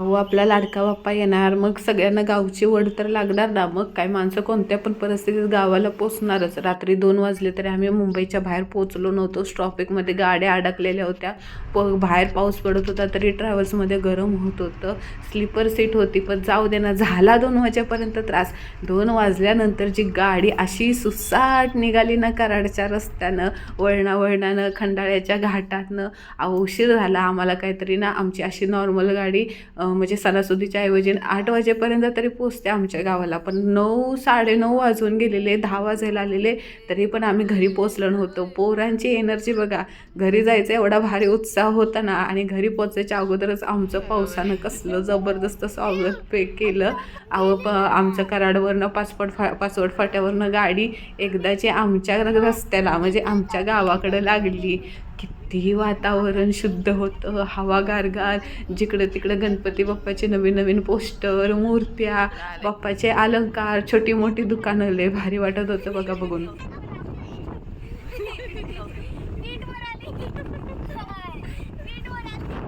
अहो आपला लाडका बाप्पा येणार मग सगळ्यांना गावची वड तर लागणार ना. मग काय माणसं कोणत्या पण परिस्थितीत गावाला पोचणारच. रात्री दोन वाजले तरी आम्ही मुंबईच्या बाहेर पोचलो नव्हतो. ट्रॉफिकमध्ये गाड्या अडकलेल्या होत्या. प बाहेर पाऊस पडत होता तरी ट्रॅव्हल्समध्ये गरम होत होतं. स्लीपर सीट होती पण जाऊ दे ना झाला दोन वाजेपर्यंत त्रास. दोन वाजल्यानंतर जी गाडी अशी सुसाट निघाली ना कराडच्या रस्त्यानं वळणा वळणानं खंडाळ्याच्या घाटातनं. अहो उशीर झाला आम्हाला काहीतरी ना. आमची अशी नॉर्मल गाडी म्हणजे सणासुदीच्या ऐवजी आठ वाजेपर्यंत तरी पोचते आमच्या गावाला. पण नऊ साडेनऊ वाजून गेलेले दहा वाजायला आलेले तरी पण आम्ही घरी पोचलो नव्हतो. पोरांची एनर्जी बघा घरी जायचा एवढा भारी उत्साह होता ना आणि घरी पोचायच्या अगोदरच आमचं पावसानं कसलं जबरदस्त स्वागत पे केलं. अहो प आमचं कराडवरनं पासपोर्ट फा पासवर्ड फाट्यावरनं गाडी एकदाची आमच्या रस्त्याला म्हणजे आमच्या गावाकडं लागली. किती वातावरण शुद्ध होतं हवा गारगार जिकडं तिकडं गणपती बाप्पाचे नवीन नवीन पोस्टर मूर्त्या बाप्पाचे अलंकार छोटी मोठी दुकानं लय भारी वाटत होतं बघा बघून नीटवर आली नीटवर आली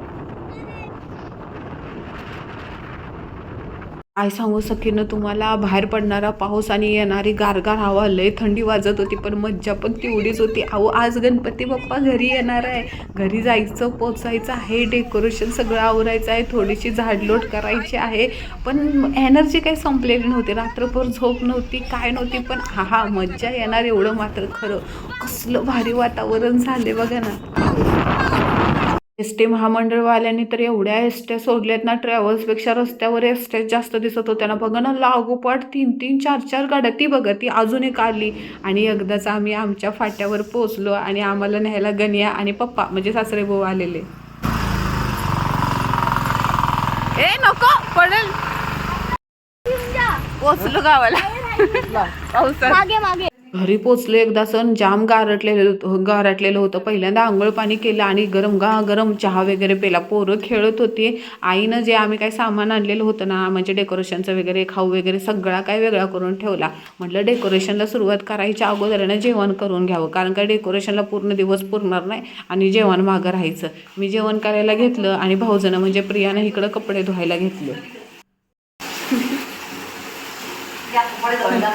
आय सांगू सखीनं तुम्हाला बाहेर पडणारा पाऊस आणि येणारी गारगार हवा लय थंडी वाजत होती पण मज्जा पण तेवढीच होती. अहो आज गणपती बाप्पा घरी येणार आहे. घरी जायचं पोचायचं आहे डेकोरेशन सगळं आवरायचं आहे थोडीशी झाडलोट करायची आहे. पण एनर्जी काही संपलेली नव्हती रात्रभर झोप नव्हती काय नव्हती पण हा हा मज्जा येणार एवढं मात्र खरं. कसलं भारी वातावरण झाले बघा ना. एस टी महामंडळवाल्यांनी तर एवढ्या एसट्या सोडल्यात ना ट्रॅव्हल्सपेक्षा रस्त्यावर एसट्या जास्त दिसत होत्या ना. बघा ना लागोपाठ तीन तीन चार चार गाड्या ती बघा ती अजून एक आली. आणि एकदाच आम्ही आमच्या फाट्यावर पोचलो आणि आम्हाला न्यायला गनिया आणि पप्पा म्हणजे सासरे भाऊ आलेले. ए नको पडेल. पोचलो गावाला. पावसात मागे मागे. घरी पोचलो एकदा सण जाम गारटलेलं गारटलेलं होतं. पहिल्यांदा आंघोळ पाणी केलं आणि गरम गा गरम चहा वगैरे पेला. पोरं खेळत होती. आईनं जे आम्ही काही सामान आणलेलं होतं ना म्हणजे डेकोरेशनचं वगैरे खाऊ वगैरे सगळा काय वेगळा करून ठेवला. म्हटलं डेकोरेशनला सुरुवात करायच्या अगोदरनं जेवण करून घ्यावं कारण का डेकोरेशनला पूर्ण दिवस पुरणार नाही आणि जेवण मागं राहायचं. मी जेवण करायला घेतलं आणि भाऊजनं म्हणजे प्रियानं इकडं कपडे धुवायला घेतले.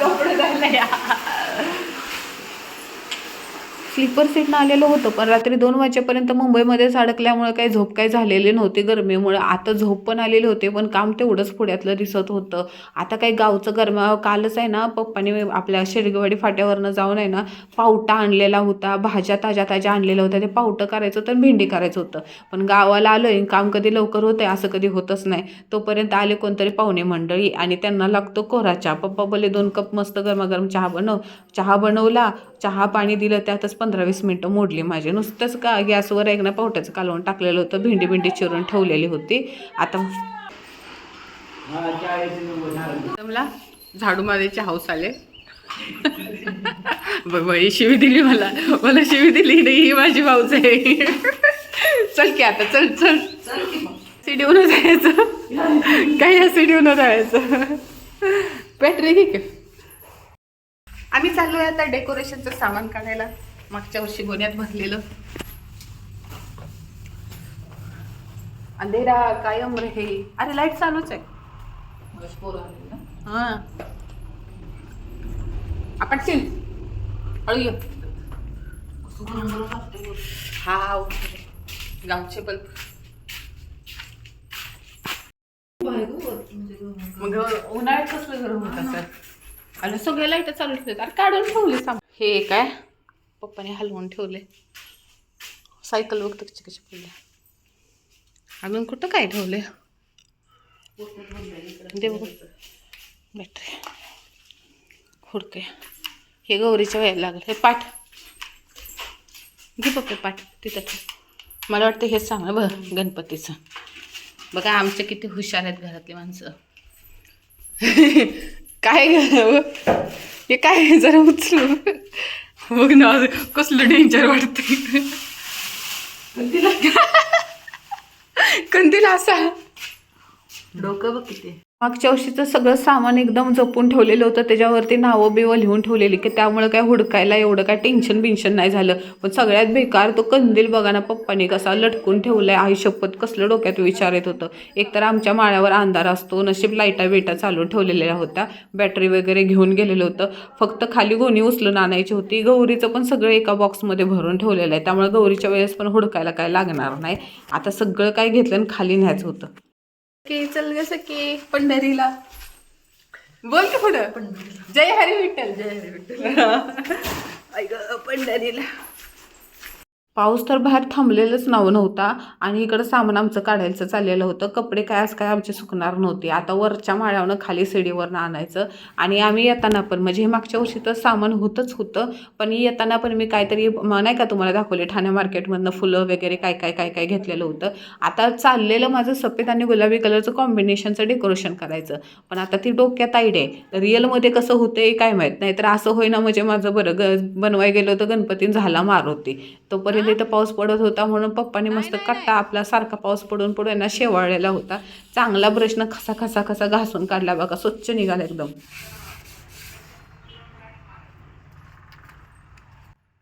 कपडे धुवायला. Yeah. स्लीपर सीटनं आलेलं होतं पण रात्री दोन वाजेपर्यंत मुंबईमध्येच अडकल्यामुळे काही झोप काही झालेली नव्हती. गरमीमुळे आता झोप पण आलेले होते पण काम तेवढंच पुढ्यातलं दिसत होतं. आता काही गावचं गरमा कालच आहे ना पप्पाने आपल्या शेडगेवाडी फाट्यावरनं जाऊन आहे ना पावटा आणलेला होता भाज्या ताज्या ताज्या आणलेल्या होत्या ते पावटं करायचं होतं भेंडी करायचं होतं. पण गावाला आलो आहे काम कधी लवकर होतं आहे असं कधी होतच नाही. तोपर्यंत आले कोणतरी पाहुणे मंडळी आणि त्यांना लागतो कोरा चहा. पप्पा बोलले दोन कप मस्त गरमागरम चहा बनव. चहा बनवला चहा पाणी दिलं त्यातच पण पंधरा वीस मिनटं मोडली माझी. नुसतंच का गॅसवर एक ना पावट्याचं कालवून टाकलेलं होतं भेंडी भेंडी चिरून ठेवलेली होती. आता मला झाडू मारायची हाऊस आले. बाई, शिवी दिली मला. मला शिवी दिली नाही ही माझी भाऊच आहे. चल की आता चल चल. सीडीवरून जायचं. काय या सीडीवरून जायचं. बॅटरी ठीक की. आम्ही चाललोय आता डेकोरेशनचं सामान काढायला. मागच्या वर्षी गोण्यात भरलेलं. अंधेरा कायम रे अरे लाइट चालूच आहे. हा. आपण हळू ये. हा. गावचे बल्ब मग उन्हाळ्यात कसलं गरम होत असं? आणि सगळे लाइट चालू ठेवले अरे काढून ठेवले सामान हे काय? पप्पाने हलवून ठेवले. सायकल बघतो कशी कशी पडले. अजून कुठं काय ठेवले दे बघ. बॅटरी हुडके हे गौरीच्या वेळेला लागलं. हे पाठ. घे पप्पे पाठ. तिथं मला वाटतं हेच सांगा बघ गणपतीचं. बघा आमचे किती हुशार आहेत घरातली माणसं. काय हे काय जरा उचलू? बघ ना कसलं डेंजर वाटतंय. कंदीला कंदीला असा. डोकं बघ किती. मागच्या वर्षीचं सगळं सामान एकदम जपून ठेवलेलं होतं. त्याच्यावरती नावं बिवं लिहून ठेवलेली की त्यामुळे काय हुडकायला एवढं काय टेन्शन बिन्शन नाही झालं. पण सगळ्यात बेकार तो कंदील बघा ना पप्पानी कसा लटकून ठेवलाय. आई शपथ कसलं डोक्यात विचार येत होतं. एकतर आमच्या माळ्यावर अंधार असतो नशीब लाईटा बिटा चालून ठेवलेल्या होत्या. बॅटरी वगैरे घेऊन गेलेलं होतं. फक्त खाली गोणी उचलून आणायची होती. गौरीचं पण सगळं एका बॉक्समध्ये भरून ठेवलेलं आहे. त्यामुळे गौरीच्या वेळेस पण हुडकायला काय लागणार नाही. आता सगळं काय घेतलं आणि खाली न्यायचं होतं. की चल ग सखी पंढरीला. बोल की पुढं. जय हरी विठ्ठल. जय हरी विठ्ठल. ऐक पंढरीला. पाऊस तर बाहेर थांबलेलंच नाव नव्हता आणि इकडं सामान आमचं काढायचं चाललेलं होतं. कपडे काय आज काय आमचे सुकणार नव्हते. आता वरच्या माळ्यावरनं खाली सीडीवरनं आणायचं. आणि आम्ही येताना पण म्हणजे हे मागच्या वर्षी तर सामान होतंच होतं. पण येताना पण मी काहीतरी नाही का तुम्हाला दाखवले ठाणे मार्केटमधनं फुलं वगैरे काय काय काय काय घेतलेलं होतं. आता चाललेलं माझं सफेद आणि गुलाबी कलरचं कॉम्बिनेशनचं डेकोरेशन करायचं. पण आता ती डोक्यात आयडिया आहे. रिअलमध्ये कसं होतंय काय माहीत. नाही तर असं होईना म्हणजे माझं बरं ग बनवाय गेलं होतं गणपती झाला मार होती तोपर्यंत इथं पाऊस पडत होता म्हणून पप्पाने मस्त कट्टा आपला सारखा पाऊस पडून पडून आहे ना शेवाळलेला होता. चांगला ब्रशनं खसा खसा खसा घासून काढला बघा स्वच्छ निघाला एकदम.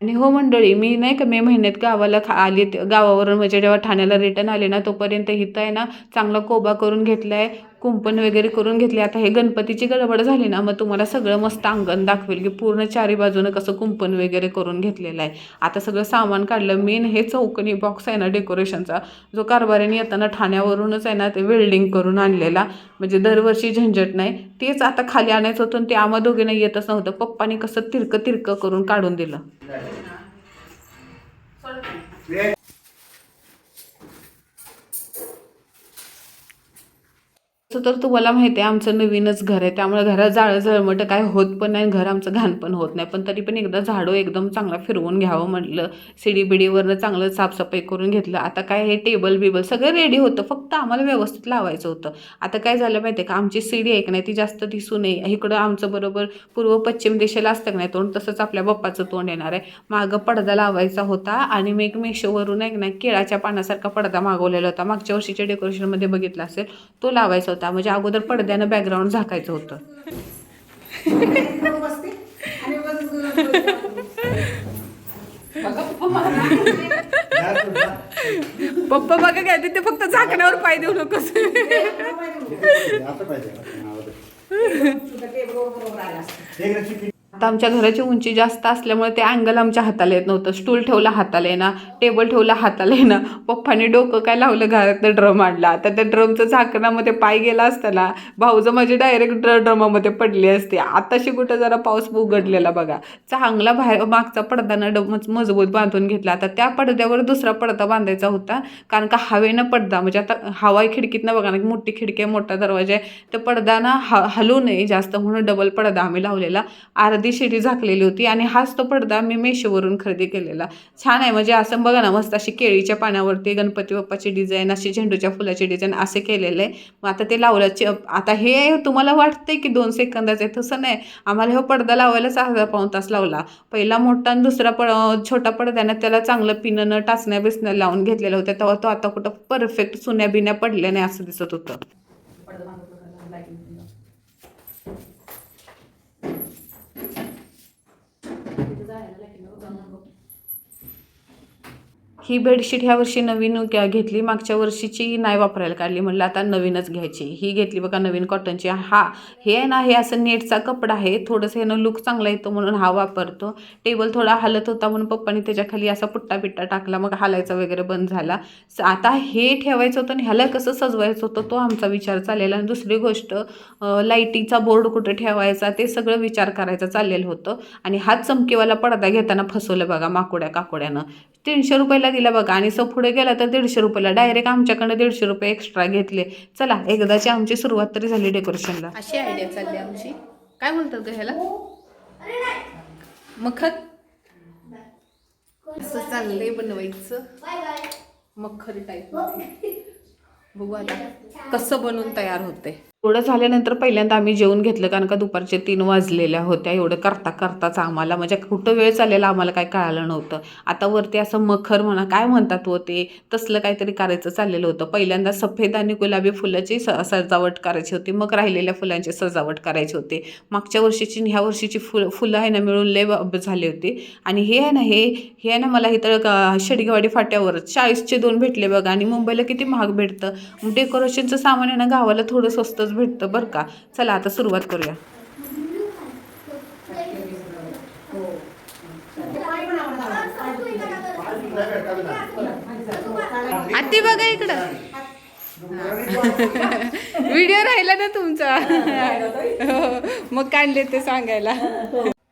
आणि हो मंडळी मी नाही का मे महिन्यात गावाला खा आली गावावरून म्हणजे जेव्हा ठाण्याला रिटर्न आले ना तोपर्यंत इथं आहे ना चांगला कोबा करून घेतलाय. कुंपण वगैरे करून घेतले. आता हे गणपतीची गडबड झाली ना मग तुम्हाला सगळं मस्त अंगण दाखवेल की पूर्ण चारी बाजूनं कसं कुंपण वगैरे करून घेतलेलं आहे. आता सगळं सामान काढलं. मेन हे चौकनी बॉक्स आहे ना डेकोरेशनचा जो कारभाऱ्याने येताना ठाण्यावरूनच आहे ना ते वेल्डिंग करून आणलेला. म्हणजे दरवर्षी झंझट नाही. तेच आता खाली आणायचं होतं आणि ते आम्हा दोघींना येतच नव्हतं. पप्पाने कसं तिरकं तिरकं करून काढून दिलं. तर तुम्हाला माहिती आहे आमचं नवीनच घर आहे. त्यामुळे घरात जाळं जळमटं काय होत पण नाही घर आमचं घाण पण होत नाही. पण तरी पण एकदा झाडू एकदम चांगला फिरवून घ्यावं म्हटलं. सिडी बिडीवरनं चांगलं साफसफाई करून घेतलं. आता काय हे टेबल बिबल सगळं रेडी होतं. फक्त आम्हाला व्यवस्थित लावायचं होतं. आता काय झालं माहिती आहे का? आमची सिडी आहे की नाही ती जास्त दिसू नये इकडं आमचं बरोबर पूर्व पश्चिम दिशेला असतं की नाही तोंड तसंच आपल्या बाप्पाचं तोंड येणार आहे. मागं पडदा लावायचा होता आणि मी एक मेशोवरून एक नाही केळाच्या पानासारखा पडदा मागवलेला होता. मागच्या वर्षीच्या डेकोरेशनमध्ये बघितला असेल तो लावायचा होता. म्हणजे अगोदर पडद्यानं बॅकग्राऊंड झाकायचं होतं. पप्पा बघा काय ते फक्त झाकण्यावर पाय देऊ नकोस. पाहिजे. आता आमच्या घराची उंची जास्त असल्यामुळे ते अँगल आमच्या हाताला येत नव्हतं. स्टूल ठेवला हाताला येणार टेबल ठेवला हाताला येणार पप्पाने डोकं काय लावलं घरात ड्रम आणला. तर त्या ड्रमचं झाकणामध्ये पाय गेला असताना भाऊजं माझे डायरेक्ट ड्र ड्रमामध्ये पडली असते. आताशी कुठं जरा पाऊस उघडलेला बघा. चांगला बाहेर मागचा पडदानं ड मजबूत बांधून घेतला. आता त्या पडद्यावर दुसरा पडदा बांधायचा होता. कारण का हवेनं पडदा म्हणजे आता हवा खिडकीतनं बघा ना मोठी खिडकी आहे मोठा दरवाजा आहे. तर पडदा ना ह हलू नये जास्त म्हणून डबल पडदा आम्ही लावलेला. अर्धी शिडी झाकलेली होती आणि हाच तो पडदा मी मेशोवरून खरेदी केलेला. छान आहे म्हणजे असं बघा ना मस्त अशी केळीच्या पाण्यावरती गणपती बाप्पाची डिझाईन अशी झेंडूच्या फुलाची डिझाईन असे केलेलं आहे. मग आता ते लावल्याचे आता हे तुम्हाला वाटतंय की दोन सेकंदाचं आहे तसं नाही. आम्हाला हा पडदा लावायलाच अर्धा पाऊण तास लावला. पहिला मोठा आणि दुसरा पड छोटा पडद्यानं त्याला चांगलं पिनं टाचण्या बिसण्या लावून घेतलेल्या होत्या. तेव्हा तो आता कुठं परफेक्ट सुन्या बिन्या पडल्या नाही असं दिसत होतं. যায় لكن هو ही बेडशीट ह्या वर्षी नवीन घेतली. मागच्या वर्षीची नाही वापरायला काढली. म्हटलं आता नवीनच घ्यायची. ही घेतली बघा नवीन कॉटनची. हा हे आहे ना हे असं नेटचा कपडा आहे. थोडंसं ह्यानं लुक चांगला येतो म्हणून हा वापरतो. टेबल थोडा हलत होता म्हणून पप्पानी त्याच्याखाली असा पुट्टा पिट्टा टाकला. मग हालायचा वगैरे बंद झाला. आता हे ठेवायचं होतं आणि ह्याला कसं सजवायचं होतं तो आमचा विचार चाललेला. आणि दुसरी गोष्ट लाईटिंगचा लाईटीचा बोर्ड कुठे ठेवायचा ते सगळं विचार करायचा चाललेलं होतं. आणि हात चमकीवाला पडदा घेताना फसवलं बघा माकोड्या काकोड्यानं तीनशे रुपयाला दिला बघा. आणि सो पुढे गेला तर दीडशे रुपयाला. डायरेक्ट आमच्याकडनं दीडशे रुपये एक्स्ट्रा घेतले. चला एकदाची आमची सुरुवात तरी झाली डेकोरेशनला अशी आयडिया चालली आमची. काय म्हणतात ग ह्याला? मखत असं चाललंय बनवायचं. मखर टाईप बघू आता कसं बनवून तयार होते एवढं झाल्यानंतर पहिल्यांदा आम्ही जेवून घेतलं कारण का दुपारचे तीन वाजलेल्या होत्या. एवढं करता करताच आम्हाला म्हणजे कुठं वेळ चाललेला आम्हाला काय कळालं नव्हतं. आता वरती असं मखर म्हणा काय म्हणतात व ते तसलं काहीतरी करायचं चाललेलं होतं. पहिल्यांदा सफेद आणि गुलाबी फुलाची स सजावट करायची होती. मग राहिलेल्या फुलांची सजावट करायची होती. मागच्या वर्षीची ह्या वर्षीची फुल फुलं आहे ना मिळून लय झाली होती. आणि हे आहे ना हे हे आहे ना मला इथं शेडगेवाडी फाट्यावर चाळीसचे दोन भेटले बघा. आणि मुंबईला किती महाग भेटतं. डेकोरेशनचं सामान आहे ना गावाला थोडं स्वस्तच भेटतं बरं का? चला आता सुरुवात करूया. आत्ती बघा इकडं. व्हिडिओ राहिला ना तुमचा. हो, मग काढले ते सांगायला?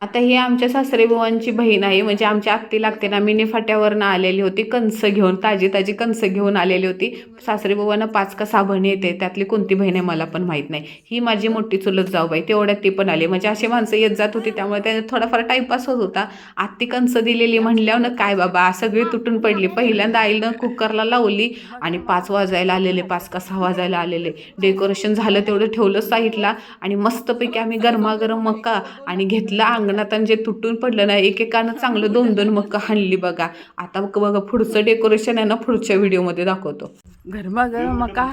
आता ही आमच्या सासरेबुवांची बहीण आहे म्हणजे आमच्या आत्ती लागते ना मिनी फाट्यावरनं आलेली होती कंस घेऊन ताजी ताजी कंस घेऊन आलेली होती. सासरेबुवांना पाच का सहा बहिणी येते त्यातली कोणती बहीण आहे मला पण माहीत नाही. ही माझी मोठी चुलत जाऊबाई तेवढ्यात ती पण आली. म्हणजे अशी माणसं येत जात होती त्यामुळे त्याने थोडाफार टाईमपास होत होता. आत्ती कंस दिलेली म्हणल्यावर काय बाबा सगळी तुटून पडली. पहिल्यांदा आईनं कुकरला लावली आणि पाच वाजायला आलेले पाच का सहा वाजायला आलेले. डेकोरेशन झालं तेवढं ठेवलं साईडला आणि मस्तपैकी आम्ही गरमागरम मका आणि घेतलं अंगणात आणि जे तुटून पडलं ना एकेकानं चांगलं दोन दोन मक्का हाणली बघा. आता बघ बघा पुढचं डेकोरेशन आहे ना पुढच्या व्हिडिओमध्ये दाखवतो. गरमागरम मका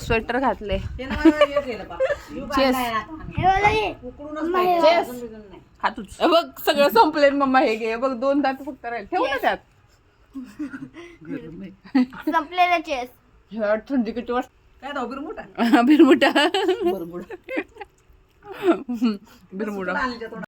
स्वेटर घातले. बघ सगळं संपले मम्मा हे घे. बघ दोन दात फक्त राहील. ठेवू ना त्यात? संपलेलं चेस थंडी किती वाजता? बिरमुटा बिरमुटा बिरमुडा